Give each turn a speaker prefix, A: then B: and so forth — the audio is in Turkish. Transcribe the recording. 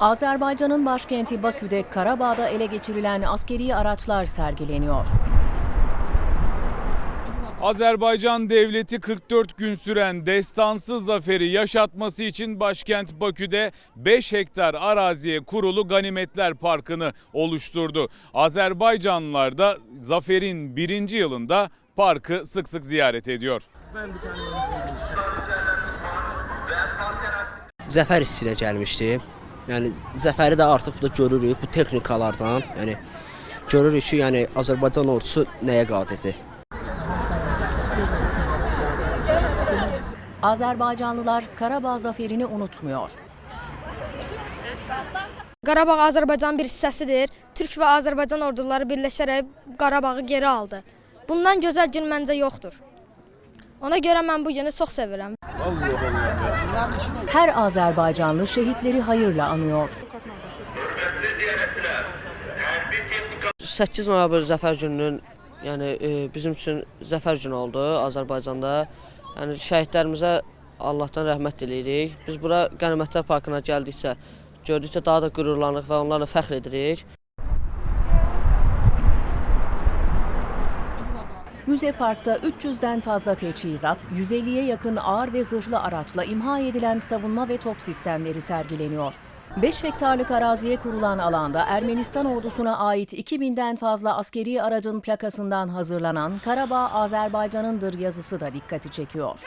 A: Azerbaycan'ın başkenti Bakü'de Karabağ'da ele geçirilen askeri araçlar sergileniyor.
B: Azerbaycan devleti 44 gün süren destansı zaferi yaşatması için başkent Bakü'de 5 hektar araziye kurulu Ganimetler Parkı'nı oluşturdu. Azerbaycanlılar da zaferin birinci yılında parkı sık sık ziyaret ediyor.
C: zəfər hissi ilə gəlmişdim. Yəni zəfəri də artıq burada görürük bu texnikalardan. Yəni görürük ki, yəni Azərbaycan ordusu nəyə qadirdir.
A: Azerbaycanlılar Karabağ zaferini unutmuyor.
D: Qarabağ Azərbaycanın bir hissəsidir. Türk və Azərbaycan orduları birləşərək Qarabağı geri aldı. Bundan gözəl gün məncə yoxdur. Ona görə mən bu günü çox sevirəm.
A: Her Azerbaycanlı şehitleri hayırla anıyor.
E: 8 noyabr Zəfər gününün, yəni e, bizim üçün zəfər günü oldu Azərbaycanda. Yəni şəhidlərimizə Allahdan rəhmət diləyirik. Biz bura Qənimətlər Parkına gəldikcə, gördükcə daha da qürurlanırıq və onlarla fəxr edirik.
A: Müze Park'ta 300'den fazla teçhizat, 150'ye yakın ağır ve zırhlı araçla imha edilen savunma ve top sistemleri sergileniyor. 5 hektarlık araziye kurulan alanda Ermenistan ordusuna ait 2000'den fazla askeri aracın plakasından hazırlanan Karabağ Azerbaycan'ındır yazısı da dikkati çekiyor.